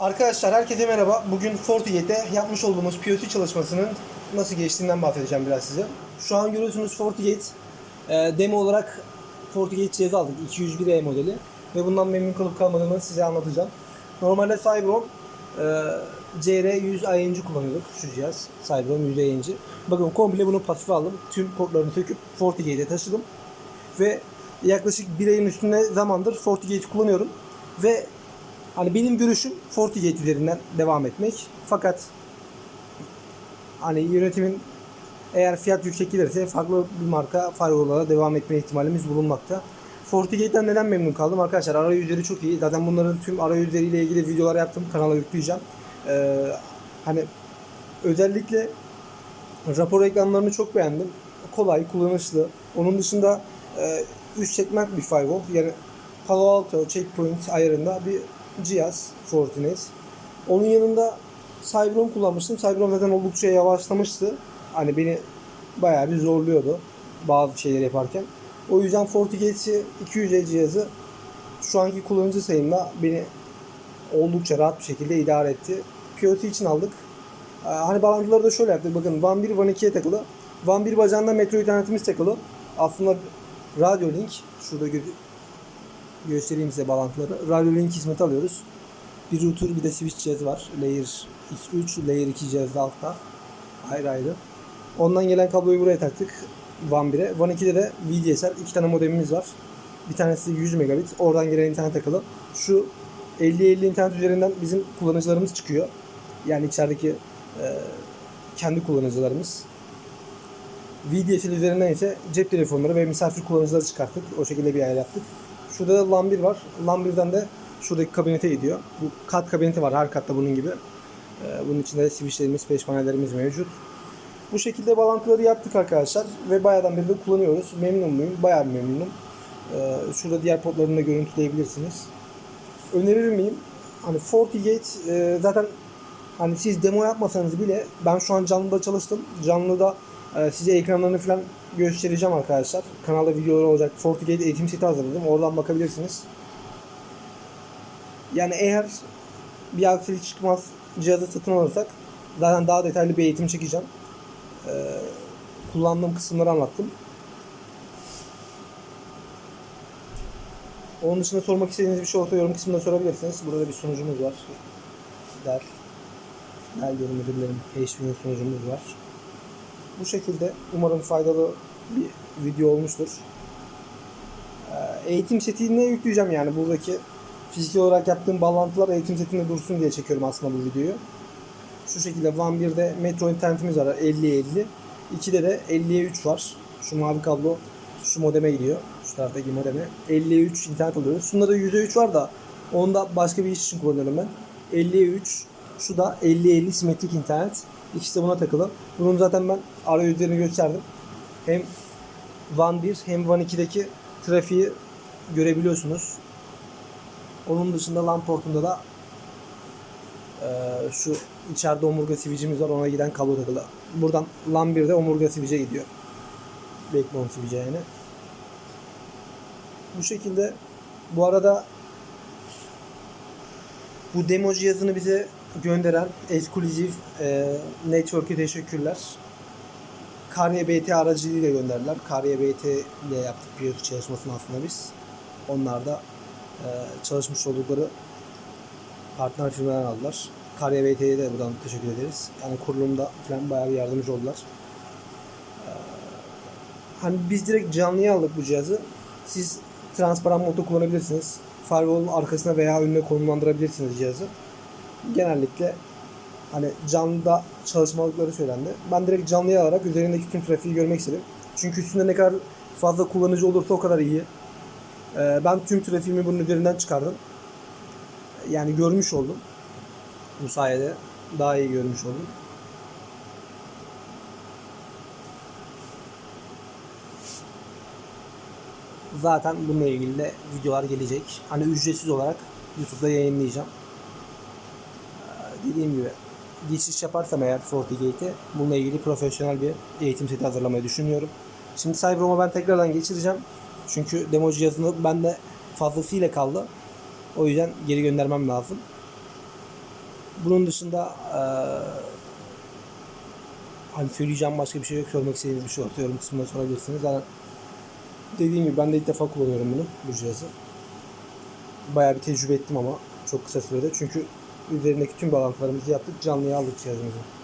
Arkadaşlar herkese merhaba. Bugün FortiGate'de yapmış olduğumuz POC çalışmasının nasıl geçtiğinden bahsedeceğim biraz size. Şu an görüyorsunuz FortiGate e, demo olarak FortiGate cihazı aldık. 201E modeli. Ve bundan memnun kalıp kalmadığımı size anlatacağım. Normalde Cybrom e, CR100 INC kullanıyorduk şu cihaz. Cybrom 100 INC. Bakın komple bunu pasife aldım. Tüm portlarını söküp FortiGate'e taşıdım. Ve yaklaşık bir ayın üstünde zamandır FortiGate kullanıyorum. Ve Hani benim görüşüm FortiGate üzerinden devam etmek. Fakat hani yönetimin eğer fiyat yüksek gelirse farklı bir marka firewall'lara devam etme ihtimalimiz bulunmakta. FortiGate'den neden memnun kaldım arkadaşlar? Arayüzleri çok iyi. Zaten bunların tüm arayüzleriyle ilgili videolar yaptım. Kanala yükleyeceğim. Ee, hani özellikle rapor ekranlarını çok beğendim. Kolay, kullanışlı. Onun dışında e, üst segment bir firewall. Yani Palo Alto Checkpoint ayarında bir cihaz Fortinet. Onun yanında Cybrom kullanmıştım. Cybrom zaten oldukça yavaşlamıştı. Hani beni bayağı bir zorluyordu bazı şeyler yaparken. O yüzden FortiGate 200 cihazı şu anki kullanıcı sayımla beni oldukça rahat bir şekilde idare etti. POC için aldık. Ee, Hani bağlantıları da şöyle yaptık. Bakın WAN 1 WAN 2'ye takılı. WAN 1 bacağında metro internetimiz takılı. Aslında radyo link şurada göstereyim size bağlantıları. Radyo link hizmeti alıyoruz. Bir router bir de switch cihazı var. Layer 3, Layer 2 cihazı altta. Ayrı ayrı. Ondan gelen kabloyu buraya taktık. WAN 1'e. WAN 2'de de VDSL. iki tane modemimiz var. Bir tanesi 100 megabit. Oradan gelen internet takılı. Şu 50-50 internet üzerinden bizim kullanıcılarımız çıkıyor. Yani içerideki e, kendi kullanıcılarımız. VDSL üzerinden ise cep telefonları ve misafir kullanıcıları çıkarttık. O şekilde bir ayar yaptık. Şurada da 1 var. LAN 1'den de şuradaki kabinete gidiyor. Bu kat kabineti var her katta bunun gibi. Ee, Bunun içinde de switchlerimiz, peş panellerimiz mevcut. Bu şekilde bağlantıları yaptık arkadaşlar ve bayağıdan beri de kullanıyoruz. Memnun muyum? Bayağı memnunum. Ee, Şurada diğer portlarını da görüntüleyebilirsiniz. Önerir miyim? Hani FortiGate e, zaten hani siz demo yapmasanız bile ben şu an canlıda çalıştım. Canlıda e, size ekranlarını falan göstereceğim arkadaşlar. Kanalda videolar olacak. FortiGate eğitim seti hazırladım. Oradan bakabilirsiniz. Yani eğer bir aksilik çıkmaz cihazı satın alırsak zaten daha detaylı bir eğitim çekeceğim. Ee, kullandığım kısımları anlattım. Onun dışında sormak istediğiniz bir şey olsa yorum kısmında sorabilirsiniz. Burada bir sunucumuz var. Der. Dell diyorum özür dilerim. HP'nin sunucumuz var. Bu şekilde umarım faydalı bir video olmuştur. Ee, Eğitim setine yükleyeceğim yani buradaki fiziki olarak yaptığım bağlantılar eğitim setinde dursun diye çekiyorum aslında bu videoyu. Şu şekilde WAN 1'de metro internetimiz var 50'ye 50. 2'de de 50'ye 3 var. Şu mavi kablo şu modeme gidiyor. Şu taraftaki modeme. 50'ye 3 internet alıyoruz. Şunda da 100'e 3 var da onu da başka bir iş için kullanıyorum ben. 50'ye 3 şu da 50'ye 50 simetrik internet. İkisi de buna takılı. Bunun zaten ben arayüzlerini gösterdim. Hem WAN 1 hem WAN 2'deki trafiği görebiliyorsunuz. Onun dışında LAN portunda da eee, şu içeride omurga switch'imiz var ona giden kablo takılı. Buradan LAN 1'de omurga switch'e gidiyor. Backbone switch'e yani. Bu şekilde bu arada bu demo cihazını bize gönderen Exclusive e, Network'e teşekkürler. Karya BT aracılığıyla gönderdiler. Karya BT ile yaptık POC çalışmasını aslında biz. Onlar da e, çalışmış oldukları partner firmadan aldılar. Karya BT'ye de buradan teşekkür ederiz. Yani kurulumda falan bayağı bir yardımcı oldular. E, hani biz direkt canlıya aldık bu cihazı. Siz transparan modda kullanabilirsiniz. Firewall'un arkasına veya önüne konumlandırabilirsiniz cihazı. Genellikle hani canlıda çalışmalıkları söylendi. Ben direkt canlıya alarak üzerindeki tüm trafiği görmek istedim. Çünkü üstünde ne kadar fazla kullanıcı olursa o kadar iyi. Ee, ben tüm trafiğimi bunun üzerinden çıkardım. Yani görmüş oldum. Bu sayede daha iyi görmüş oldum. Zaten bununla ilgili de videolar gelecek. Hani ücretsiz olarak YouTube'da yayınlayacağım. Dediğim gibi geçiş yaparsam eğer FortiGate'e bununla ilgili profesyonel bir eğitim seti hazırlamayı düşünüyorum. Şimdi Cyberom'a ben tekrardan geçireceğim. Çünkü demo cihazını bende fazlasıyla kaldı. O yüzden geri göndermem lazım. Bunun dışında eee hani söyleyeceğim başka bir şey yok. Sormak istediğiniz bir şey yoksa yorum kısmında sorabilirsiniz. Yani dediğim gibi ben de ilk defa kullanıyorum bunu, bu cihazı. Bayağı bir tecrübe ettim ama çok kısa sürede. Çünkü üzerindeki tüm bağlantılarımızı yaptık. Canlıya aldık cihazımızı.